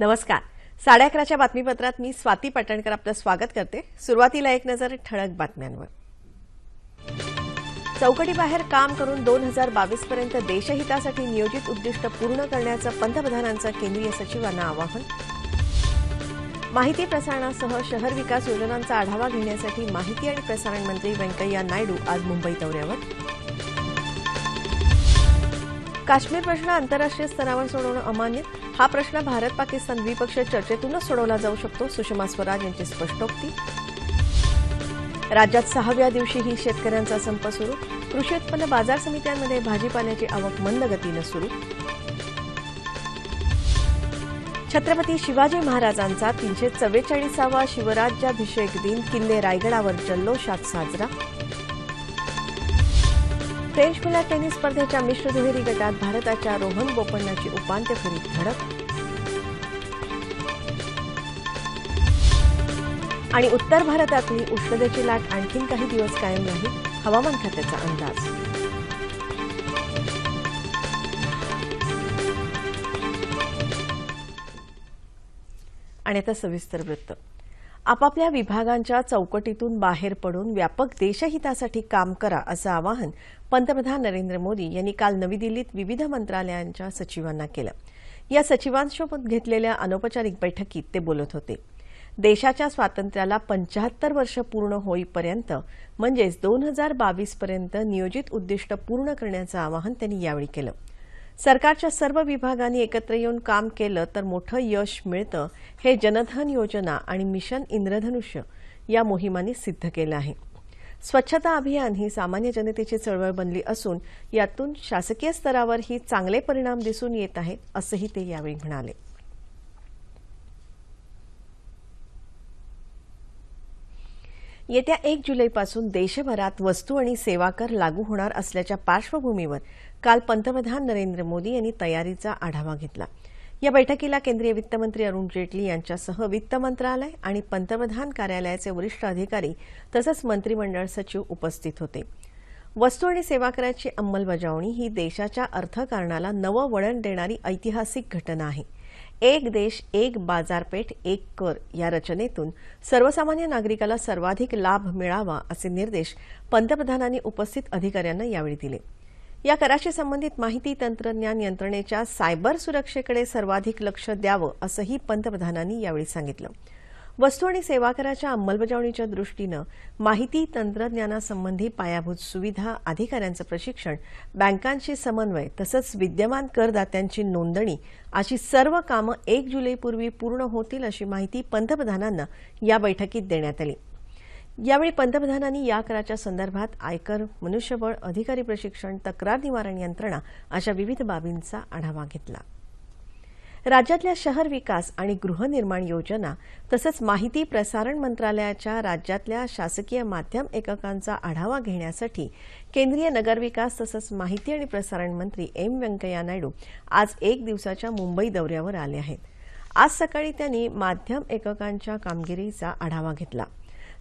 नमस्कार. साडे अकराच्या बातमीपत्रात मी स्वाती पाटणकर आपलं स्वागत करते. सुरुवातीला एक नजर ठळक बातम्यांवर. चौकटीबाहेर काम करून दोन हजार बावीस पर्यंत देशहितासाठी नियोजित उद्दिष्ट पूर्ण करण्याचं पंतप्रधानांचं केंद्रीय सचिवांना आवाहन. माहिती प्रसारणासह शहर विकास योजनांचा आढावा घेण्यासाठी माहिती आणि प्रसारण मंत्री व्यंकय्या नायडू आज मुंबई दौऱ्यावर. काश्मीर प्रश्न आंतरराष्ट्रीय स्तरावर सोडवणं अमान्य. हा प्रश्न भारत पाकिस्तान द्विपक्षीय चर्चेतूनच सोडवला जाऊ शकतो सुषमा स्वराज यांची स्पष्टोक्ती. राज्यात सहाव्या दिवशीही शेतकऱ्यांचा संप सुरू. कृषी उत्पन्न बाजार समित्यांमध्ये भाजीपाल्याची आवक मंद गतीनं सुरू. छत्रपती शिवाजी महाराजांचा तीनशे चव्वेचाळीसावा शिवराज्याभिषेक दिन किल्ले रायगडावर जल्लोषात साजरा. फ्रेंच खुल्या टेनिस स्पर्धेच्या मिश्र दुहेरी गटात भारताच्या रोहन बोपण्णाची उपांत्य फेरीत धडक. आणि उत्तर भारतातली उष्णतेची लाट आणखीन काही दिवस कायम राहील हवामान खात्याचा अंदाज. आणि आता सविस्तर वृत्त. आपापल्या विभागांच्या चौकटीतून बाहेर पडून व्यापक देशहितासाठी काम करा असं आवाहन पंतप्रधान नरेंद्र मोदी यांनी काल नवी दिल्लीत विविध मंत्रालयांच्या सचिवांना केलं. या सचिवांसोबत घेतलेल्या अनौपचारिक बैठकीत ते बोलत होते. देशाच्या स्वातंत्र्याला पंचाहत्तर वर्ष पूर्ण होईपर्यंत म्हणजेच दोन हजार बावीसपर्यंत नियोजित उद्दिष्ट पूर्ण करण्याचं आवाहन त्यांनी यावेळी केलं. सरकारच्या सर्व विभागांनी एकत्र येऊन काम केलं तर मोठं यश मिळतं हे जनधन योजना आणि मिशन इंद्रधनुष्य या मोहिमांनी सिद्ध केलं आहे. स्वच्छता अभियान ही सामान्य जनतेची चळवळ बनली असून यातून शासकीय स्तरावरही चांगले परिणाम दिसून येत आहेत असंही ते यावेळी म्हणाले. येत्या एक जुलैपासून देशभरात वस्तू आणि सेवा कर लागू होणार असल्याच्या पार्श्वभूमीवर काल पंतप्रधान नरेंद्र मोदी यांनी तयारीचा आढावा घेतला. या बैठकीला केंद्रीय वित्तमंत्री अरुण जेटली यांच्यासह वित्त मंत्रालय आणि पंतप्रधान कार्यालयाचे वरिष्ठ अधिकारी तसंच मंत्रिमंडळ सचिव उपस्थित होते. वस्तू आणि सेवा कराची अंमलबजावणी ही देशाच्या अर्थकारणाला नवं वळण देणारी ऐतिहासिक घटना आहे. एक देश एक बाजारपेठ एक कर या रचनेतून सर्वसामान्य नागरिकाला सर्वाधिक लाभ मिळावा असे निर्देश पंतप्रधानांनी उपस्थित अधिकाऱ्यांना यावेळी दिले. या कराशी संबंधित माहिती तंत्रज्ञान यंत्रणेच्या सायबर सुरक्षेकडे सर्वाधिक लक्ष द्यावं असंही पंतप्रधानांनी यावेळी सांगितलं. वस्तू आणि सेवा कराच्या अंमलबजावणीच्या दृष्टीनं माहिती तंत्रज्ञानासंबंधी पायाभूत सुविधा अधिकाऱ्यांचं प्रशिक्षण बँकांशी समन्वय तसंच विद्यमान करदात्यांची नोंदणी अशी सर्व कामं एक जुलैपूर्वी पूर्ण होतील अशी माहिती पंतप्रधानांना या बैठकीत देण्यात आली. यावेळी पंतप्रधानांनी या कराच्या संदर्भात आयकर मनुष्यबळ अधिकारी प्रशिक्षण तक्रार निवारण यंत्रणा अशा विविध बाबींचा आढावा घेतला. राज्यातल्या शहर विकास आणि गृहनिर्माण योजना तसंच माहिती प्रसारण मंत्रालयाच्या राज्यातल्या शासकीय माध्यम एककांचा आढावा घेण्यासाठी केंद्रीय नगरविकास तसंच माहिती आणि प्रसारण मंत्री एम व्यंकय्या नायडू आज एक दिवसाच्या मुंबई दौऱ्यावर आले आहेत. आज सकाळी त्यांनी माध्यम एककांच्या कामगिरीचा आढावा घेतला.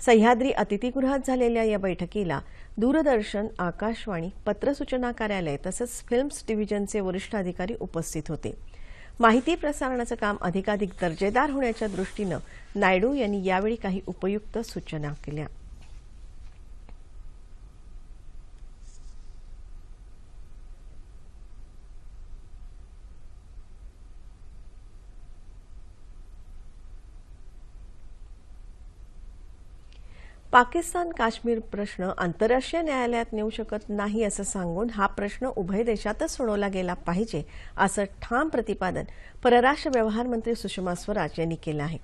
सह्याद्री अतिथीगृहात झालेल्या या बैठकीला दूरदर्शन आकाशवाणी पत्रसूचना कार्यालय तसंच फिल्म्स डिव्हिजनचे वरिष्ठ अधिकारी उपस्थित होते. माहिती प्रसारणाचं काम अधिकाधिक दर्जेदार होण्याच्या दृष्टीनं नायडू यांनी यावेळी काही उपयुक्त सूचना केल्या. पाकिस्तान काश्मीर प्रश्न आंतरराष्ट्रीय न्यायालयात नेऊ शकत नाही असं सांगून हा प्रश्न उभय देशातच सोडवला गेला पाहिजे असं ठाम प्रतिपादन परराष्ट्र व्यवहार मंत्री सुषमा स्वराज यांनी केलं आहे.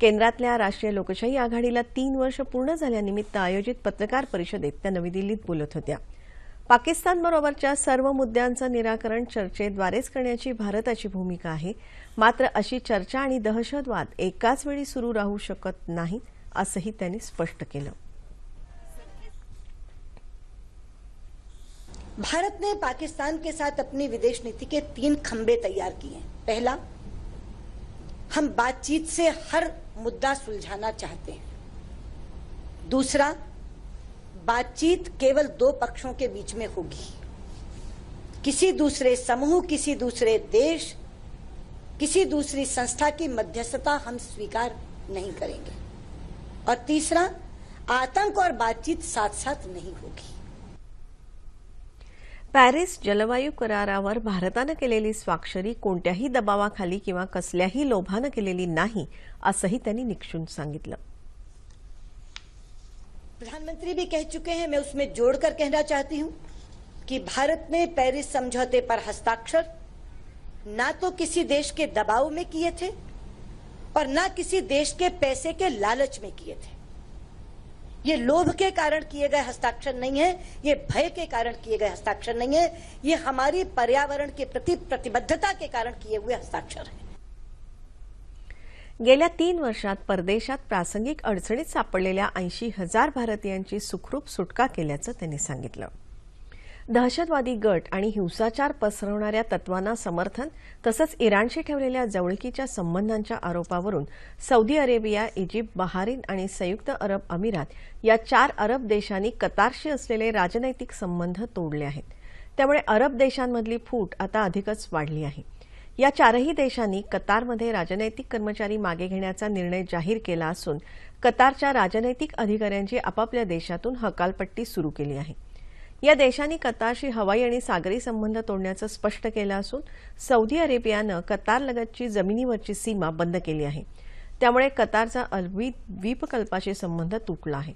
केंद्रातल्या राष्ट्रीय लोकशाही आघाडीला तीन वर्ष पूर्ण झाल्यानिमित्त आयोजित पत्रकार परिषदेत त्या नवी दिल्लीत बोलत होत्या. पाकिस्तानबरोबरच्या सर्व मुद्द्यांचं निराकरण चर्चेद्वारेच करण्याची भारताची भूमिका आहे. मात्र अशी चर्चा आणि दहशतवाद एकाच वेळी सुरू राहू शकत नाहीत. असंही स्पष्ट भारत ने पाकिस्तान के साथ अपनी विदेश नीति के तीन खंबे तैयार किए पहला, हम बातचीत से हर मुद्दा सुलझाना चाहते हैं। दूसरा, बातचीत केवल दो पक्षों के बीच में होगी। किसी दूसरे समूह, किसी दूसरे देश, किसी दूसरी संस्था की मध्यस्थता हम स्वीकार नहीं करेंगे। और तीसरा आतंक और बातचीत साथ साथ नहीं होगी। पॅरिस जलवायू करारावर भारतानं केलेली स्वाक्षरी कोणत्याही दबावाखाली किंवा कसल्याही लोभानं केलेली नाही असंही त्यांनी निक्षून सांगितलं. प्रधानमंत्री भी कह चुके हैं मैं उसमें जोड़कर कहना चाहती हूँ कि भारत ने पेरिस समझौते पर हस्ताक्षर ना तो किसी देश के दबाव में किए थे और ना किसी देश के पैसे के लालच में किए थे। ये लोभ के कारण किए गए हस्ताक्षर नहीं है, ये भय के कारण किए गए हस्ताक्षर नहीं है, ये हमारी पर्यावरण के प्रति प्रतिबद्धता के कारण किए हुए हस्ताक्षर है। गेल्या तीन वर्षात परदेशात प्रासंगिक अडचणीत सापडलेल्या ऐंशी हज़ार भारतीयांची सुखरूप सुटका केल्याचं त्यांनी सांगितलं. दहशतवादी गट आणि हिंसाचार पसरवणाऱ्या तत्वांना समर्थन तसंच इराणशी ठेवलेल्या जवळकीच्या संबंधांच्या आरोपावरून सौदी अरेबिया इजिप्त बहारीन आणि संयुक्त अरब अमिरात या चार अरब देशांनी कतारशी असलेले राजनैतिक संबंध तोडले आहेत. त्यामुळे अरब देशांमधली फूट आता अधिकच वाढली आहे. या चारही देशांनी कतारमध्ये राजनैतिक कर्मचारी मागे घेण्याचा निर्णय जाहीर केला असून कतारच्या राजनैतिक अधिकाऱ्यांची आपापल्या देशातून हकालपट्टी सुरू केली आहे. या देशांनी कतारशी हवाई आणि सागरी संबंध तोडण्याचं स्पष्ट केलं असून सौदी अरेबियानं कतारलगतची जमिनीवरची सीमा बंद केली आहे. त्यामुळे कतारचा अरबी द्वीपकल्पाशी संबंध तुटला आहे.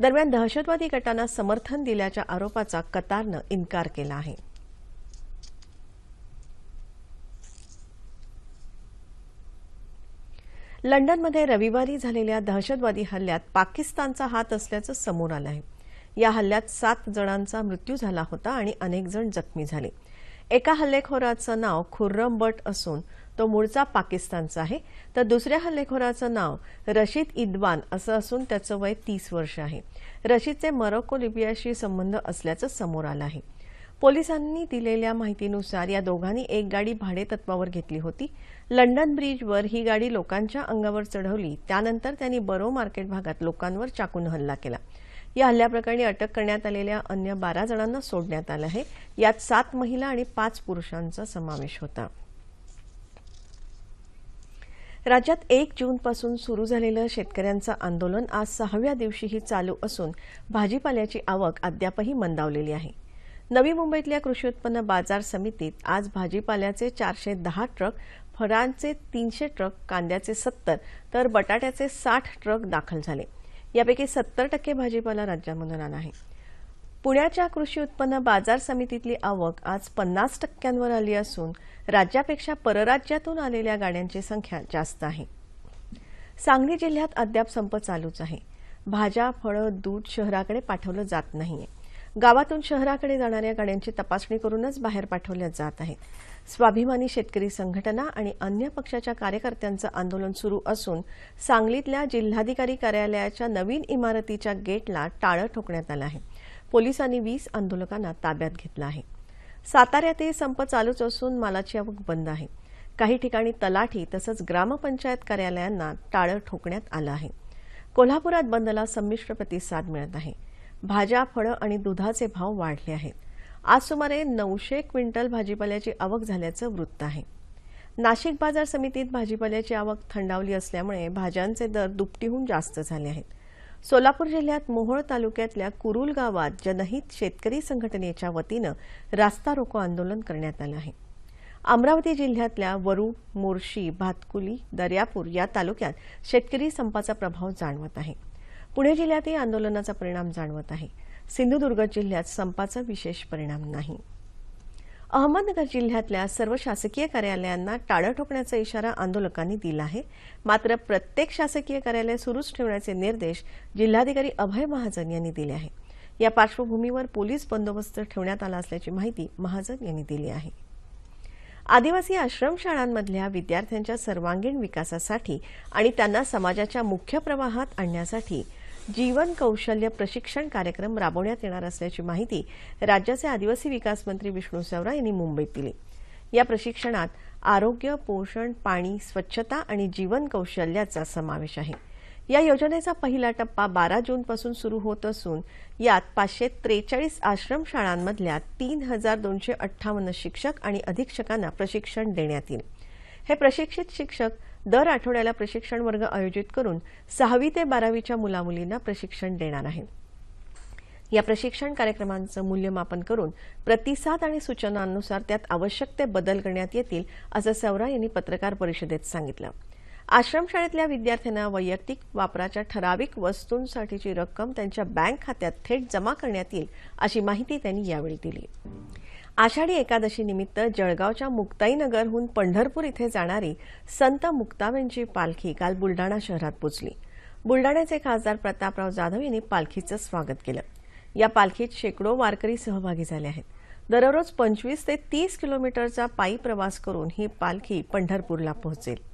दरम्यान दहशतवादी गटांना समर्थन दिल्याच्या आरोपाचा कतारनं इन्कार केला आहे. लंडनमध्ये रविवारी झालेल्या दहशतवादी हल्ल्यात पाकिस्तानचा हात असल्याचं समोर आलं आहे. या हल्ल्यात सात जणांचा मृत्यू झाला होता आणि अनेक जण जखमी झाले. एका हल्लेखोराचं नाव खुर्रम बट असून तो मूळचा पाकिस्तानचा आहे. तर दुसऱ्या हल्लेखोराचं नाव रशीद इद्वान असं असून त्याचं वय तीस वर्ष आहे. रशीदचे मरोक्को लिबियाशी संबंध असल्याचं समोर आलं आहे. पोलिसांनी दिलेल्या माहितीनुसार या दोघांनी एक गाडी भाडेतत्वावर घेतली होती. लंडन ब्रिजवर ही गाडी लोकांच्या अंगावर चढवली. त्यानंतर त्यांनी बरो मार्केट भागात लोकांवर चाकून हल्ला केला. या हल्ल्याप्रकरणी अटक करण्यात आलेल्या अन्य बारा जणांना सोडण्यात आलं आहे. यात सात महिला आणि पाच पुरुषांचा समावेश होता. राज्यात एक जूनपासून सुरू झालेलं शेतकऱ्यांचं आंदोलन आज सहाव्या दिवशीही चालू असून भाजीपाल्याची आवक अद्यापही मंदावलेली आहे. नवी मुंबईतल्या कृषी उत्पन्न बाजार समितीत आज भाजीपाल्याचे चारशे दहा ट्रक फळांचे तीनशे ट्रक कांद्याचे सत्तर तर बटाट्याचे साठ ट्रक दाखल झाले. यापैकी सत्तर टक्के भाजीपाला राज्यामधून आला आहे. पुण्याच्या कृषी उत्पन्न बाजार समितीतली आवक आज पन्नास टक्क्यांवर आली असून राज्यापेक्षा परराज्यातून आलेल्या गाड्यांची संख्या जास्त आहे. सांगली जिल्ह्यात अद्याप संप चालूच आहे. भाज्या फळं दूध शहराकडे पाठवलं जात नाहीये. गावातून शहराकडे जाणाऱ्या गाड्यांची तपासणी करूनच बाहेर पाठवल्या जात आहेत. स्वाभिमानी शेतकरी संघटना आणि अन्य पक्षाच्या कार्यकर्त्यांचं आंदोलन सुरू असून सांगलीतल्या जिल्हाधिकारी कार्यालयाच्या नवीन इमारतीच्या गेटला टाळं ठोकण्यात आलं आहे. पोलिसांनी वीस आंदोलकांना ताब्यात घेतलं आहे. साताऱ्यातही संप चालूच असून मालाची आवक बंद आहे. काही ठिकाणी तलाठी तसंच ग्रामपंचायत कार्यालयांना टाळं ठोकण्यात आलं आहे. कोल्हापुरात बंदला संमिश्र प्रतिसाद मिळत आहे. भाज्या फळं आणि दुधाचे भाव वाढले आहेत. आज सुमारे नऊशे क्विंटल भाजीपाल्याची आवक झाल्याचं वृत्त आहे. नाशिक बाजार समितीत भाजीपाल्याची आवक थंडावली असल्यामुळे भाज्यांचे दर दुपटीहून जास्त झाले आहेत. सोलापूर जिल्ह्यात मोहोळ तालुक्यातल्या कुरुल गावात जनहित शेतकरी संघटनेच्या वतीनं रास्ता रोको आंदोलन करण्यात आलं आहे. अमरावती जिल्ह्यातल्या वरुड मोर्शी भातकुली दर्यापूर या तालुक्यात शेतकरी संपाचा प्रभाव जाणवत आहे. पुणे जिल्ह्यातही आंदोलनाचा परिणाम जाणवत आहे. सिंधुदुर्ग जिल्ह्यात संपाचा विशेष परिणाम नाही. अहमदनगर जिल्ह्यातल्या सर्व शासकीय कार्यालयांना टाळं ठोकण्याचा इशारा आंदोलकांनी दिला आहे. मात्र प्रत्येक शासकीय कार्यालय सुरूच ठेवण्याचे निर्देश जिल्हाधिकारी अभय महाजन यांनी दिले आहे. या पार्श्वभूमीवर पोलीस बंदोबस्त ठेवण्यात आला असल्याची माहिती महाजन यांनी दिली आहे. आदिवासी आश्रमशाळांमधल्या विद्यार्थ्यांच्या सर्वांगीण विकासासाठी आणि त्यांना समाजाच्या मुख्य प्रवाहात आणण्यासाठी जीवन कौशल्य प्रशिक्षण कार्यक्रम राबवण्यात येणार असल्याची माहिती राज्याचे आदिवासी विकास मंत्री विष्णू सवरा यांनी मुंबईत दिली. या प्रशिक्षणात आरोग्य पोषण पाणी स्वच्छता आणि जीवन कौशल्याचा समावेश आहे. या योजनेचा पहिला टप्पा बारा जूनपासून सुरू होत असून यात पाचशे त्रेचाळीस आश्रमशाळांमधल्या तीन हजार दोनशे अठ्ठावन्न शिक्षक आणि अधीक्षकांना प्रशिक्षण देण्यात येईल. हे प्रशिक्षित शिक्षक दर आठवड्याला प्रशिक्षण वर्ग आयोजित करून सहावी ते बारावीच्या मुलामुलींना प्रशिक्षण देणार आहे. या प्रशिक्षण कार्यक्रमांचं मूल्यमापन करून प्रतिसाद आणि सूचनांनुसार त्यात आवश्यक ते बदल करण्यात येतील असं सवरा यांनी पत्रकार परिषदेत सांगितलं. आश्रमशाळेतल्या विद्यार्थ्यांना वैयक्तिक वापराच्या ठराविक वस्तूंसाठीची रक्कम त्यांच्या बँक खात्यात थेट जमा करण्यात येईल अशी माहिती त्यांनी यावेळी दिली. आषाढी एकादशी निमित्त जळगावच्या मुक्ताईनगरहून पंढरपूर इथे जाणारी संत मुक्ताबाईंची पालखी काल बुलडाणा शहरात पोचली. बुलडाण्याचे खासदार प्रतापराव जाधव यांनी पालखीचं स्वागत केलं. या पालखीत शेकडो वारकरी सहभागी झाले आहेत. दररोज पंचवीस ते तीस किलोमीटरचा पायी प्रवास करून ही पालखी पंढरपूरला पोहोचेल.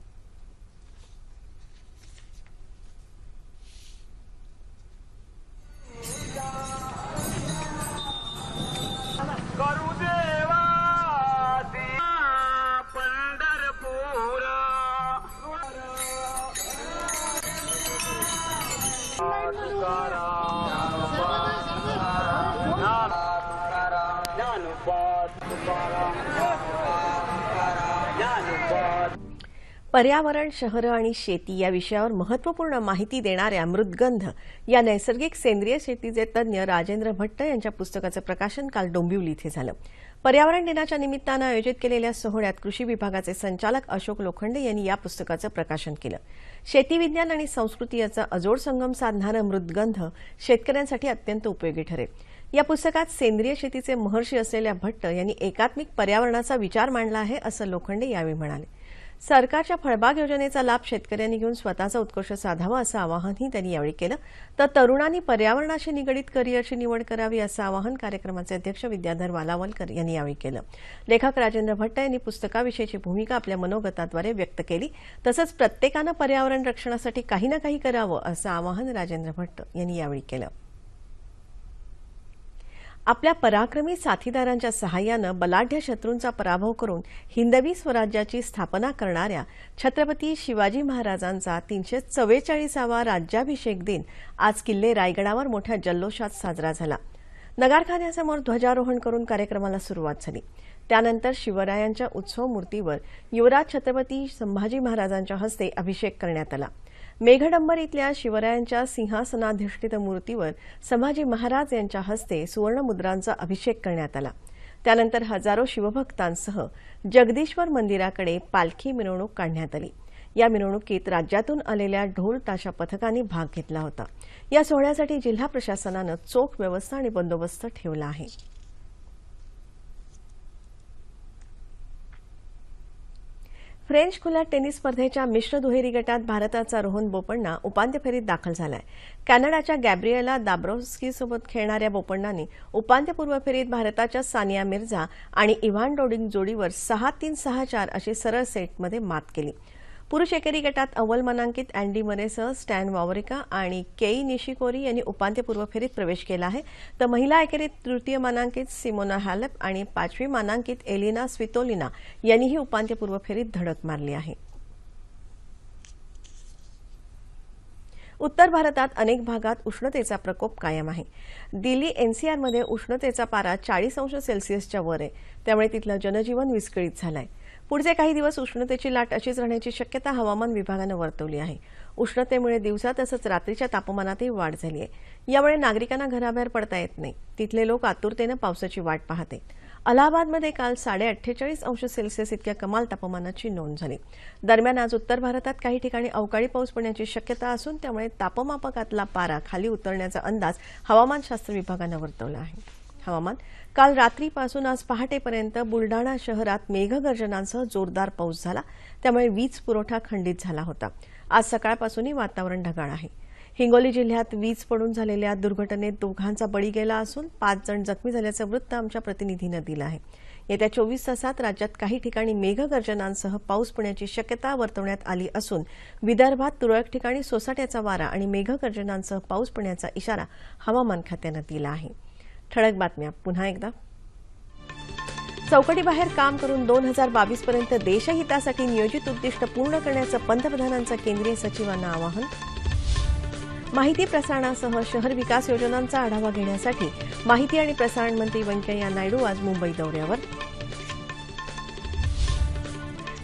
पर्यावरण शहरं आणि शेती या विषयावर महत्त्वपूर्ण माहिती देणाऱ्या मृदगंध या नैसर्गिक सेंद्रिय शेतीचे तज्ज्ञ राजेंद्र भट्ट यांच्या पुस्तकाचं प्रकाशन काल डोंबिवली इथे झालं. पर्यावरण दिनाच्या निमित्तानं आयोजित केलेल्या सोहळ्यात कृषी विभागाचे संचालक अशोक लोखंडे यांनी या पुस्तकाचं प्रकाशन केलं. शेती विज्ञान आणि संस्कृती याचा अजोड संगम साधणारं मृदगंध शेतकऱ्यांसाठी अत्यंत उपयोगी ठरेल. या पुस्तकात सेंद्रिय शेतीचे महर्षी असलेल्या भट्ट यांनी एकात्मिक पर्यावरणाचा विचार मांडला आहे असं लोखंडे यावेळी म्हणाले. सरकारच्या फळबाग योजनेचा लाभ शेतकऱ्यांनी घेऊन स्वतःचा उत्कर्ष साधावा असं आवाहनही त्यांनी यावेळी केलं. तर तरुणांनी पर्यावरणाशी निगडीत करिअरची निवड करावी असं आवाहन कार्यक्रमाचे अध्यक्ष विद्याधर वालावलकर यांनी यावेळी केलं. लेखक राजेंद्र भट्ट यांनी पुस्तकाविषयीची भूमिका आपल्या मनोगताद्वारे व्यक्त केली. तसंच प्रत्येकानं पर्यावरण रक्षणासाठी काही ना काही करावं असं आवाहन राजेंद्र भट्ट यांनी यावेळी केलं. आपल्या पराक्रमी साथीदारांच्या सहाय्यानं बलाढ्य शत्रूंचा पराभव करून हिंदवी स्वराज्याची स्थापना करणाऱ्या छत्रपती शिवाजी महाराजांचा तीनशे चव्वेचाळीसावा राज्याभिषेक दिन आज किल्ले रायगडावर मोठ्या जल्लोषात साजरा झाला. नगारखान्यासमोर ध्वजारोहण करून कार्यक्रमाला सुरुवात झाली. त्यानंतर शिवरायांच्या उत्सव मूर्तीवर युवराज छत्रपती संभाजी महाराजांच्या हस्ते अभिषेक करण्यात आला. मेघडंबर इथल्या शिवरायांच्या सिंहासनाधिष्ठित मूर्तीवर संभाजी महाराज यांच्या हस्ते सुवर्णमुद्रांचा अभिषेक करण्यात आला. त्यानंतर हजारो शिवभक्तांसह जगदीश्वर मंदिराकडे पालखी मिरवणूक काढण्यात आली. या मिरवणुकीत राज्यातून आलेल्या ढोल ताशा पथकांनी भाग घेतला होता. या सोहळ्यासाठी जिल्हा प्रशासनानं चोख व्यवस्था आणि बंदोबस्त ठेवला आहे. फ्रेंच खुल्या टेनिस स्पर्धेच्या मिश्र दुहेरी गटात भारताचा रोहन बोपण्णा उपांत्य फेरीत दाखल झालाय. कॅनडाच्या गॅब्रिएला दाब्रोस्कीसोबत खेळणाऱ्या बोपण्णाने उपांत्यपूर्व फेरीत भारताच्या सानिया मिर्झा आणि इव्हान डोडिंग जोडीवर सहा तीन सहा चार अशी सरळ सेटमध्ये मात केली. पुरुष एकेरी गटात अव्वल मानांकित अँडी मरेसह स्टॅन वावरिका आणि केई निशिकोरी यांनी उपांत्यपूर्व फेरीत प्रवेश केला आहे. तर महिला एकेरीत तृतीय मानांकित सिमोना हॅलप आणि पाचवी मानांकित एलिना स्वितोलिना यांनीही उपांत्यपूर्व फेरीत धडक मारली आहे. उत्तर भारतात अनेक भागात उष्णतेचा प्रकोप कायम आहे. दिल्ली एनसीआरमध्ये उष्णतेचा पारा चाळीस अंश सेल्सिअसच्या वर आहे. त्यामुळे तिथलं जनजीवन विस्कळीत झालंय. पुढचे काही दिवस उष्णतेची लाट अशीच राहण्याची शक्यता हवामान विभागानं वर्तवली आहे. उष्णतेमुळे दिवसा तसंच रात्रीच्या तापमानातही वाढ झाली आहे यामुळे नागरिकांना घराबाहेर पडता येत नाही. तिथले लोक आतुरतेनं पावसाची वाट पाहत आहेत. अलाहाबादमध्ये काल साडे अठ्ठेचाळीस अंश सेल्सिअस इतक्या कमाल तापमानाची नोंद झाली. दरम्यान आज उत्तर भारतात काही ठिकाणी अवकाळी पाऊस पडण्याची शक्यता असून त्यामुळे तापमापकातला पारा खाली उतरण्याचा अंदाज हवामानशास्त्र विभागानं वर्तवला आहे. हवामान. काल रात्रीपासून आज पहाटेपर्यंत बुलडाणा शहरात मेघगर्जनांसह जोरदार पाऊस झाला. त्यामुळे वीज पुरवठा खंडित झाला होता. आज सकाळपासूनही वातावरण ढगाळ आहे. हिंगोली जिल्ह्यात वीज पडून झालेल्या दुर्घटनेत दोघांचा बळी गेला असून पाच जण जखमी झाल्याचं वृत्त आमच्या प्रतिनिधीनं दिलं आहे. येत्या चोवीस तासात राज्यात काही ठिकाणी मेघगर्जनांसह पाऊस पडण्याची शक्यता वर्तवण्यात आली असून विदर्भात तुरळक ठिकाणी सोसाट्याचा वारा आणि मेघगर्जनांसह पाऊस पडण्याचा इशारा हवामान खात्यानं दिला आहे. ठळक बातम्या. पुन्हा एकदा. चौकटीबाहेर काम करून दोन हजार बावीस पर्यंत देशहितासाठी नियोजित उद्दिष्ट पूर्ण करण्याचं पंतप्रधानांचं केंद्रीय सचिवांना आवाहन. माहिती प्रसारणासह शहर विकास योजनांचा आढावा घेण्यासाठी माहिती आणि प्रसारण मंत्री व्यंकय्या नायडू आज मुंबई दौऱ्यावर.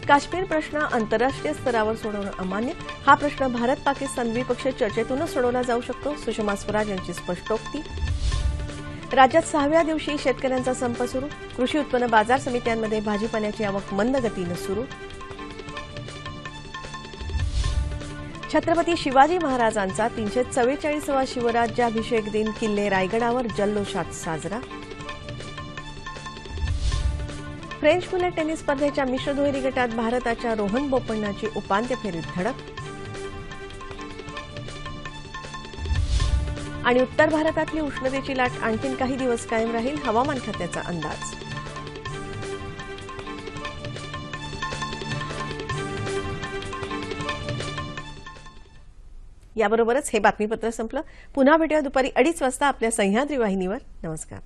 काश्मीर प्रश्न आंतरराष्ट्रीय स्तरावर सोडवणं अमान्य. हा प्रश्न भारत पाकिस्तान द्विपक्षीय चर्चेतूनच सोडवला जाऊ शकतो सुषमा स्वराज यांची स्पष्टोक्ती. राज्यात सहाव्या दिवशी शेतकऱ्यांचा संप सुरू. कृषी उत्पन्न बाजार समित्यांमध्ये भाजीपाल्याची आवक मंद गतीनं सुरू. छत्रपती शिवाजी महाराजांचा तीनशे चव्वेचाळीसवा शिवराज्याभिषेक दिन किल्ले रायगडावर जल्लोषात साजरा. फ्रेंच खुल्या टेनिस स्पर्धेच्या मिश्र दुहेरी गटात भारताच्या रोहन बोपण्णाची उपांत्य फेरीत धडक. आणि उत्तर भारतातली उष्णतेची लाट आणखीन काही दिवस कायम राहील हवामान खात्याचा अंदाज. याबरोबरच हे बातमीपत्र संपलं. पुन्हा भेटूया दुपारी अडीच वाजता आपल्या सह्याद्री वाहिनीवर. नमस्कार.